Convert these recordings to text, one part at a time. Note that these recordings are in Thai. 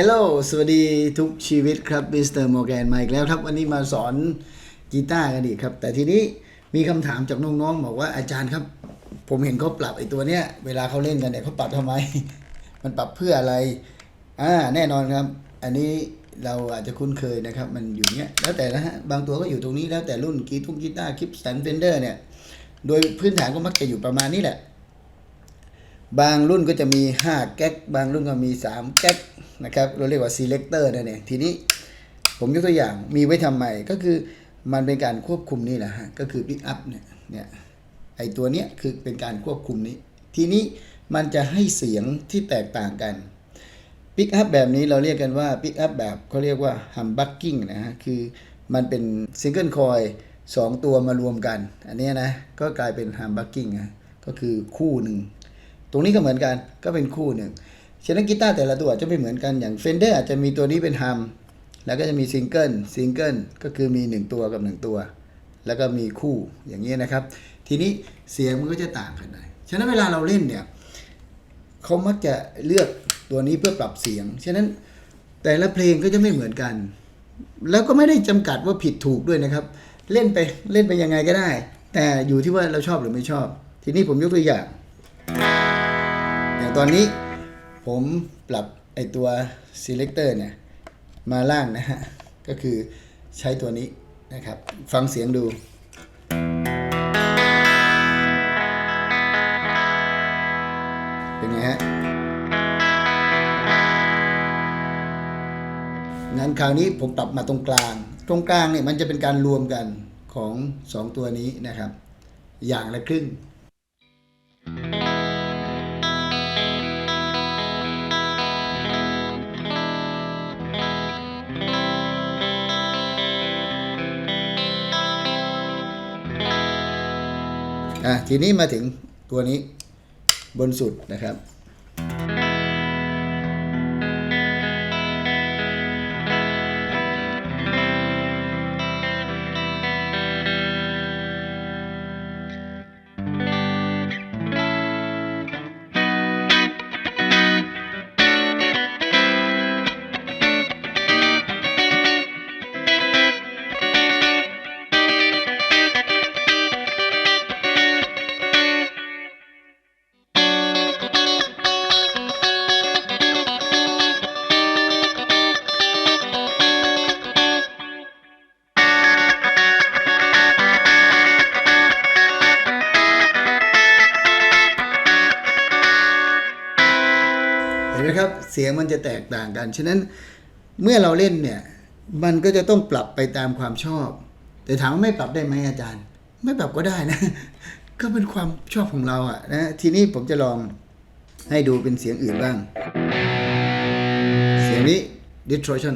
ฮลโหลสวัสดีทุกชีวิตครับมิสเตอร์มอร์แกนมาอีกแล้วครับ วันนี้มาสอนกีตาร์กันอีกครับ แต่ทีนี้มีคำถามจากน้องๆ บอกว่าอาจารย์ครับ ผมเห็นเขาปรับไอ้ตัวเนี้ย เวลาเขาเล่นกันเนี่ยเขาปรับทำไม มันปรับเพื่ออะไร อ่า แน่นอนครับ อันนี้เราอาจจะคุ้นเคยนะครับ มันอยู่เนี้ย แล้วแต่นะฮะ บางตัวก็อยู่ตรงนี้แล้วแต่รุ่นกีตุ้งกีตาร์คลิปสแตนเฟนเดอร์เนี่ย โดยพื้นฐานก็มักจะอยู่ประมาณนี้แหละ บางรุ่นก็จะมี 5 แก๊ก บางรุ่นก็มี 3 แก๊กนะครับ เราเรียกว่า selector นั่นเอง ทีนี้ผมยกตัวอย่างมีไว้ทำไม ก็คือมันเป็นการควบคุมนี่แหละฮะ ก็คือ pick up เนี่ย เนี่ยไอตัวเนี้ยคือเป็นการควบคุมนี้ ทีนี้มันจะให้เสียงที่แตกต่างกันปิกอัพแบบนี้เราเรียกกันว่าปิกอัพแบบเขาเรียกว่าฮัมบักกิ้งนะฮะ คือมันเป็นซิงเกิลคอยสองตัวมารวมกัน อันนี้นะ ก็กลายเป็นฮัมบักกิ้งนะก็คือคู่หนึ่ง ตรงนี้ก็เหมือนกันก็เป็นคู่หนึ่งฉะนั้นกีตาร์แต่ละตัวจะไม่เหมือนกันอย่างเฟนเดอร์อาจจะมีตัวนี้เป็นฮัมแล้วก็จะมีซิงเกิลซิงเกิลก็คือมี 1 ตัวกับ 1 ตัว แล้วก็มีคู่อย่างนี้นะครับ ทีนี้เสียงมันก็จะต่างกันหน่อยฉะนั้นเวลาเราเล่นเนี่ยเขามักจะเลือกตัวนี้เพื่อปรับเสียง ฉะนั้นแต่ละเพลงก็จะไม่เหมือนกัน แล้วก็ไม่ได้จำกัดว่าผิดถูกด้วยนะครับ เล่นไปเล่นไปยังไงก็ได้ แต่อยู่ที่ว่าเราชอบหรือไม่ชอบ ทีนี้ผมยกตัวอย่างอย่าง ตอนนี้ผมปรับไอตัว selector เนี่ย มาล่างนะฮะ ก็คือใช้ตัวนี้นะครับ ฟังเสียงดูเป็นไงฮะ งั้นคราวนี้ผมปรับมาตรงกลาง ตรงกลางเนี่ยมันจะเป็นการรวมกันของ 2 ตัวนี้นะครับ อย่างละครึ่ง อะทีนี้มาถึงตัวนี้บนสุดนะครับ ไหมครับ เสียงมันจะแตกต่างกัน ฉะนั้นเมื่อเราเล่นเนี่ย มันก็จะต้องปรับไปตามความชอบ แต่ถามว่าไม่ปรับได้ไหมอาจารย์ ไม่ปรับก็ได้นะ ก็เป็นความชอบของเราอะนะ ทีนี้ผมจะลองให้ดูเป็นเสียงอื่นบ้าง เสียงนี้ distortion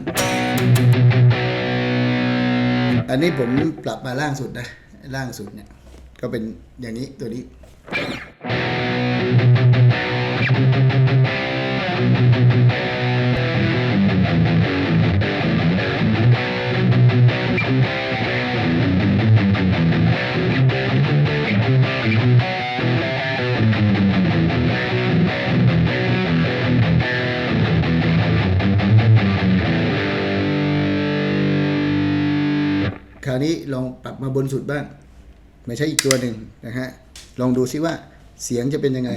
อันนี้ผมปรับมาล่างสุดนะ ล่างสุดเนี่ย ก็เป็นอย่างนี้ตัวนี้ ราวนี้ลองปรับมาบนสุดบ้าง ไม่ใช่อีกตัวหนึ่งนะฮะ ลองดูซิว่าเสียงจะเป็นยังไง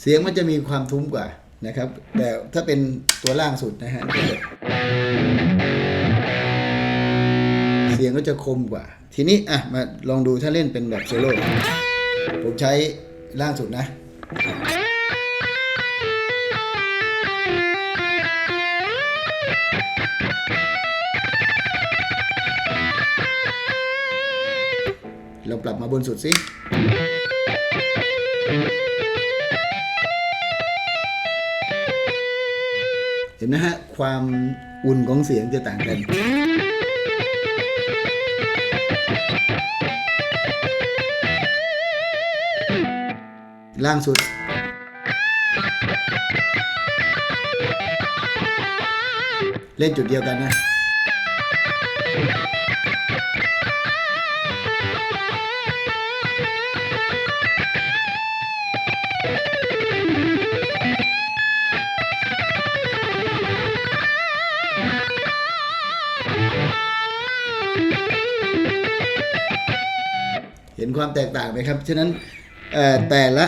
เสียงมันจะมีความทุ้มกว่า นะครับ แต่ถ้าเป็นตัวล่างสุดนะฮะเสียงก็จะคมกว่า ทีนี้อะมาลองดูถ้าเล่นเป็นแบบโซโล่ผมใช้ล่างสุดนะลองปรับมาบนสุดสิ เห็นนะฮะ ความอุ่นของเสียงจะต่างกันล่างสุด เล่นจุดเดียวกันนะ ความแตกต่างไหมครับ ฉะนั้นแต่ละ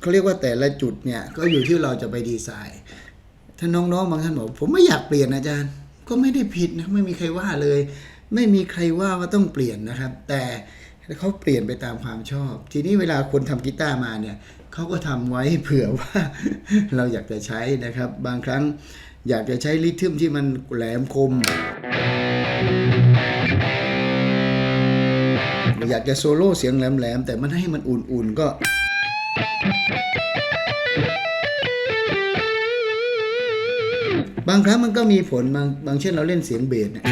เขาเรียกว่าแต่ละจุดเนี่ยก็อยู่ที่เราจะไปดีไซน์ ถ้าน้องๆบางท่านบอกผมไม่อยากเปลี่ยนอาจารย์ ก็ไม่ได้ผิดนะไม่มีใครว่าเลย ไม่มีใครว่าว่าต้องเปลี่ยนนะครับ แต่เขาเปลี่ยนไปตามความชอบ ทีนี้เวลาคนทำกีตาร์มาเนี่ยเขาก็ทำไว้เผื่อว่าเราอยากจะใช้นะครับ บางครั้งอยากจะใช้ริทึมที่มันแหลมคม อยากจะโซโล่เสียงแหลมๆ แต่มันให้มันอุ่นๆก็บางครั้งมันก็มีผลบางบางเช่นเราเล่นเสียงเบสเนี่ย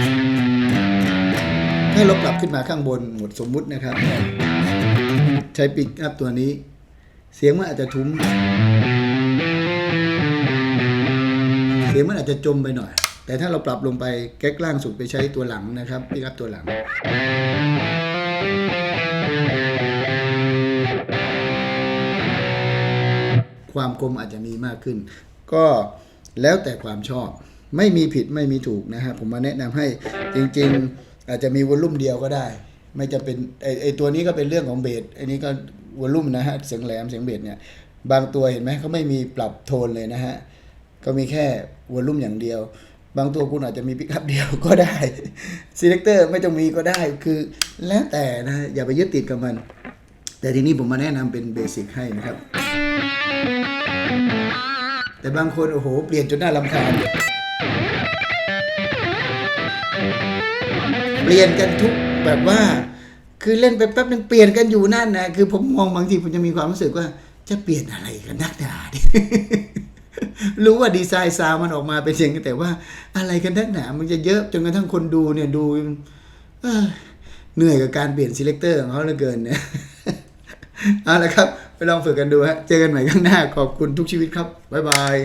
ให้เราปรับขึ้นมาข้างบนหมดสมมุตินะครับ ใช้ปิกอัพตัวนี้ เสียงมันอาจจะทุ้ม เสียงมันอาจจะจมไปหน่อย แต่ถ้าเราปรับลงไปแก๊กล่างสุดไปใช้ตัวหลังนะครับปิกอัพตัวหลัง ความคมอาจจะมีมากขึ้น ก็แล้วแต่ความชอบ ไม่มีผิดไม่มีถูกนะฮะผมมาแนะนำให้จริง ๆ อาจจะมีวอลลุ่มเดียวก็ได้ ไม่จะเป็นไอไอตัวนี้ก็เป็นเรื่องของเบสไอนี้ก็วอลลุ่มนะฮะเสียงแหลมเสียงเบสเนี่ยบางตัวเห็นไหมเขาไม่มีปรับโทนเลยนะฮะก็มีแค่วอลลุ่มอย่างเดียว บางตัวคุณอาจจะมีปิกัพเดียวก็ได้ซีเลคเตอร์ไม่ต้องมีก็ได้คือแล้วแต่นะอย่าไปยึดติดกับมัน แต่ทีนี้ผมมาแนะนำเป็นเบสิกให้นะครับ แต่บางคนโอ้โห เปลี่ยนจนน่ารำคาญเปลี่ยนกันทุกแบบว่า คือเล่นไปแป๊บนึงเปลี่ยนกันอยู่นั่นนะคือผมมองบางทีผมจะมีความรู้สึกว่าจะเปลี่ยนอะไรกันนักหนาดิ รู้ว่าดีไซน์ซาวมันออกมาเป็นอย่างนี้แต่ว่า อะไรกันนักหนามันจะเยอะจนกระทั่งคนดูเนี่ยดูเอ้อเหนื่อยกับการเปลี่ยนซีเลคเตอร์ของเขาเหลือเกินเนี่ยเอาละครับ ไปลองฝึกกันดูฮะ เจอกันใหม่ข้างหน้าขอบคุณทุกชีวิตครับ บ๊ายบาย